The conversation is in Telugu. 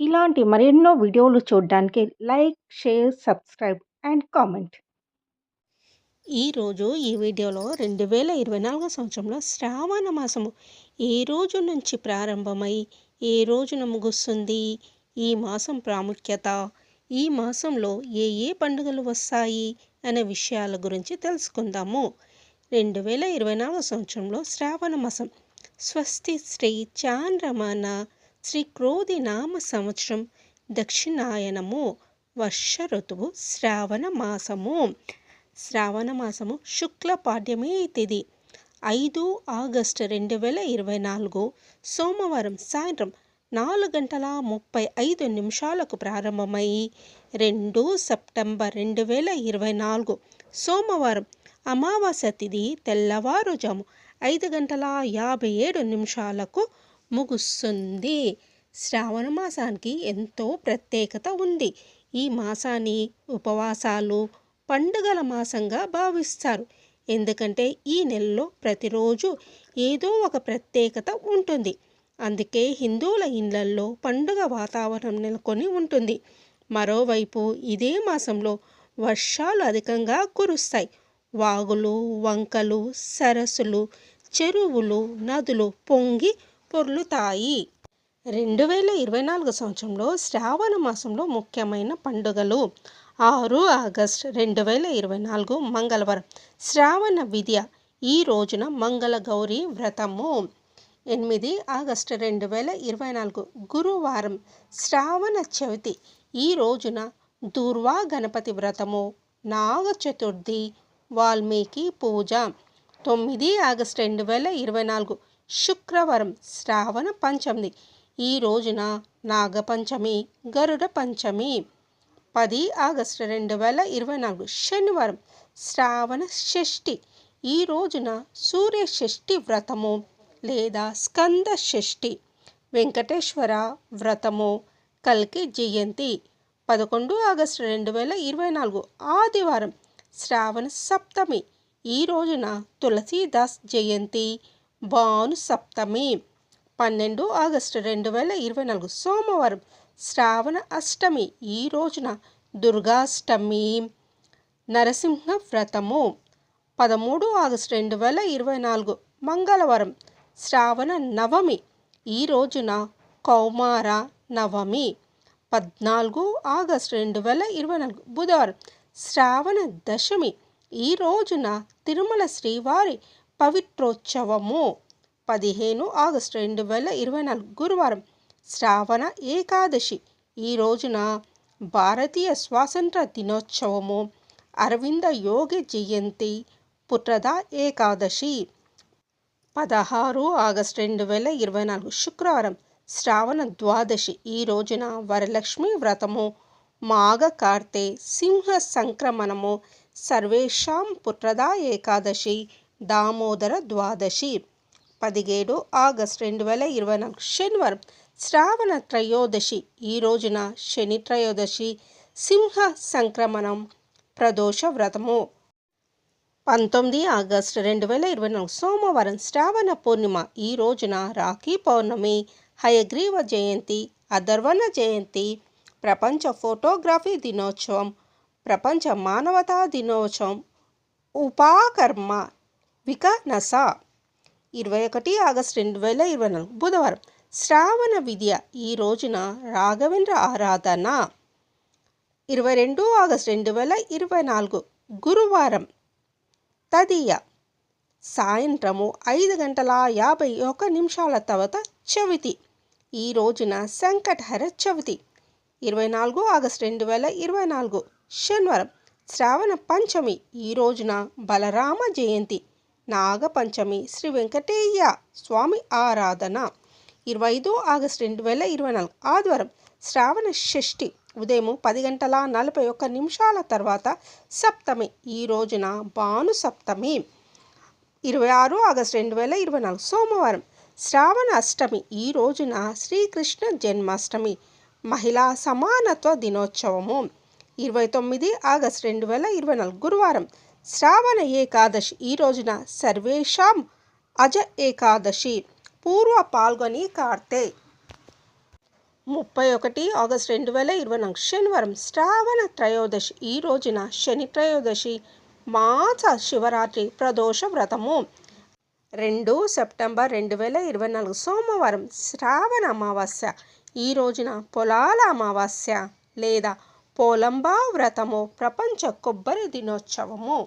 ఇలాంటి మరెన్నో వీడియోలు చూడడానికి like, share, subscribe and comment. ఈరోజు ఈ వీడియోలో రెండు వేల ఇరవై నాలుగో సంవత్సరంలో శ్రావణ మాసము. ఏ రోజు నుంచి ప్రారంభమై ఏ రోజున ముగుస్తుంది ఈ మాసం ప్రాముఖ్యత? ఈ మాసంలో ఏ ఏ పండుగలు వస్తాయి అనే విషయాల గురించి తెలుసుకుందాము. రెండు వేల ఇరవై నాలుగో సంవత్సరంలో శ్రావణ మాసం. స్వస్తి శ్రీ చాంద్రమాన శ్రీ క్రోధి నామ సంవత్సరం దక్షిణాయనము వర్ష ఋతువు శ్రావణ మాసము. శ్రావణ మాసము శుక్ల పాడ్యమి తిథి ఐదు ఆగస్టు రెండు వేల ఇరవై నాలుగు సోమవారం సాయంత్రం నాలుగు గంటల ముప్పై ఐదు నిమిషాలకు ప్రారంభమై రెండు సెప్టెంబర్ రెండు వేల ఇరవై నాలుగు సోమవారం అమావాస్య తిథి తెల్లవారుజాము ఐదు గంటల యాభై ఏడు నిమిషాలకు ముగుస్తుంది శ్రావణ మాసానికి ఎంతో ప్రత్యేకత ఉంది. ఈ మాసాన్ని ఉపవాసాలు పండుగల మాసంగా భావిస్తారు. ఎందుకంటే ఈ నెలలో ప్రతిరోజు ఏదో ఒక ప్రత్యేకత ఉంటుంది. అందుకే హిందువుల ఇళ్ళల్లో పండుగ వాతావరణం నెలకొని ఉంటుంది. మరోవైపు ఇదే మాసంలో వర్షాలు అధికంగా కురుస్తాయి. వాగులు వంకలు సరస్సులు చెరువులు నదులు పొంగి పొర్లుతాయి. రెండు వేల ఇరవై నాలుగు సంవత్సరంలో శ్రావణ మాసంలో ముఖ్యమైన పండుగలు ఆరు ఆగస్ట్ రెండు వేల ఇరవై నాలుగు మంగళవారం. శ్రావణ విద్య ఈ రోజున మంగళ గౌరి వ్రతము. ఎనిమిది ఆగస్టు రెండు వేల ఇరవై నాలుగు గురువారం శ్రావణ చవితి ఈ రోజున దూర్వా గణపతి వ్రతము నాగ చతుర్థి వాల్మీకి పూజ. తొమ్మిది ఆగస్టు రెండు వేల ఇరవై నాలుగు శుక్రవారం శ్రావణ పంచమి. ఈ రోజున నాగపంచమి గరుడ పంచమి. పది ఆగస్టు రెండు వేల ఇరవై నాలుగు శనివారం శ్రావణ షష్ఠి. ఈ రోజున సూర్య షష్ఠి వ్రతము లేదా స్కంద షష్ఠి. వెంకటేశ్వర వ్రతము కల్కి జయంతి. పదకొండు ఆగస్టు రెండు వేల ఇరవై నాలుగు ఆదివారం శ్రావణ సప్తమి. ఈ రోజున తులసీదాస్ జయంతి. భాను సప్తమి పన్నెండు ఆగస్టు రెండు వేల ఇరవై నాలుగు సోమవారం శ్రావణ అష్టమి ఈ రోజున దుర్గాష్టమి నరసింహ వ్రతము పదమూడు ఆగస్టు రెండు వేల ఇరవై నాలుగు మంగళవారం శ్రావణ నవమి ఈ రోజున కౌమార నవమి పద్నాలుగు ఆగస్టు రెండు వేల ఇరవై నాలుగు బుధవారం శ్రావణ దశమి ఈ రోజున తిరుమల శ్రీవారి పవిత్రోత్సవము. పదిహేను ఆగస్టు రెండు వేల ఇరవై నాలుగు గురువారం శ్రావణ ఏకాదశి. ఈ రోజున భారతీయ స్వాతంత్ర దినోత్సవము. అరవింద యోగి జయంతి పుట్రద ఏకాదశి. పదహారు ఆగస్టు రెండు వేల ఇరవై నాలుగు శుక్రవారం శ్రావణ ద్వాదశి. ఈ రోజున వరలక్ష్మి వ్రతము మాఘ కార్తె సింహ సంక్రమణము సర్వేషాం పుత్రదా ఏకాదశి. దామోదర ద్వాదశి పదిహేడు ఆగస్ట్ రెండు వేల ఇరవై నాలుగు శనివారం శ్రావణ త్రయోదశి. ఈ రోజున శని త్రయోదశి సింహ సంక్రమణం ప్రదోష వ్రతము. పంతొమ్మిది ఆగస్టు రెండు వేల ఇరవై నాలుగు సోమవారం శ్రావణ పూర్ణిమ. ఈ రోజున రాఖీ పౌర్ణమి హయగ్రీవ జయంతి అధర్వణ జయంతి ప్రపంచ ఫోటోగ్రఫీ దినోత్సవం ప్రపంచ మానవతా దినోత్సవం ఉపాకర్మ విక నసా. ఇరవై ఒకటి ఆగస్టు రెండు వేల ఇరవై నాలుగు బుధవారం. శ్రావణ విద్య ఈ రోజున రాఘవేంద్ర ఆరాధన. ఇరవై రెండు ఆగస్టు రెండు వేల ఇరవై నాలుగు గురువారం. తదియ. సాయంత్రము ఐదు గంటల యాభై ఒక నిమిషాల తర్వాత చవితి. ఈ రోజున సంకటహర చవితి. ఇరవై నాలుగు ఆగస్టు రెండు వేల ఇరవై నాలుగు శనివారం. శ్రావణ పంచమి ఈ రోజున బలరామ జయంతి. నాగపంచమి శ్రీ వెంకటేయ స్వామి ఆరాధన. ఇరవై ఐదు ఆగస్టు రెండు వేల ఇరవై నాలుగు ఆదివారం శ్రావణ షష్ఠి ఉదయం పది గంటల నలభై ఒక్క నిమిషాల తర్వాత సప్తమి ఈ రోజున భాను సప్తమి. ఇరవై ఆరు ఆగస్టు రెండు వేల ఇరవై నాలుగు సోమవారం శ్రావణ అష్టమి ఈ రోజున శ్రీకృష్ణ జన్మాష్టమి మహిళా సమానత్వ దినోత్సవము. ఇరవై తొమ్మిది ఆగస్ట్ రెండు వేల ఇరవై నాలుగు గురువారం శ్రావణ ఏకాదశి ఈ రోజున సర్వేషాం అజ ఏకాదశి. పూర్వ పాల్గొని కార్తె. ముప్పై ఒకటి ఆగస్ట్ రెండు వేల ఇరవై నాలుగు శనివారం శ్రావణ త్రయోదశి ఈ రోజున శని త్రయోదశి. మాస శివరాత్రి ప్రదోష వ్రతము. రెండు సెప్టెంబర్ రెండు వేల ఇరవై నాలుగు సోమవారం శ్రావణ అమావాస్య ఈ రోజున పొలాల అమావాస్య లేదా పోలంబా వ్రతము ప్రపంచ కొబ్బరి దినోత్సవము.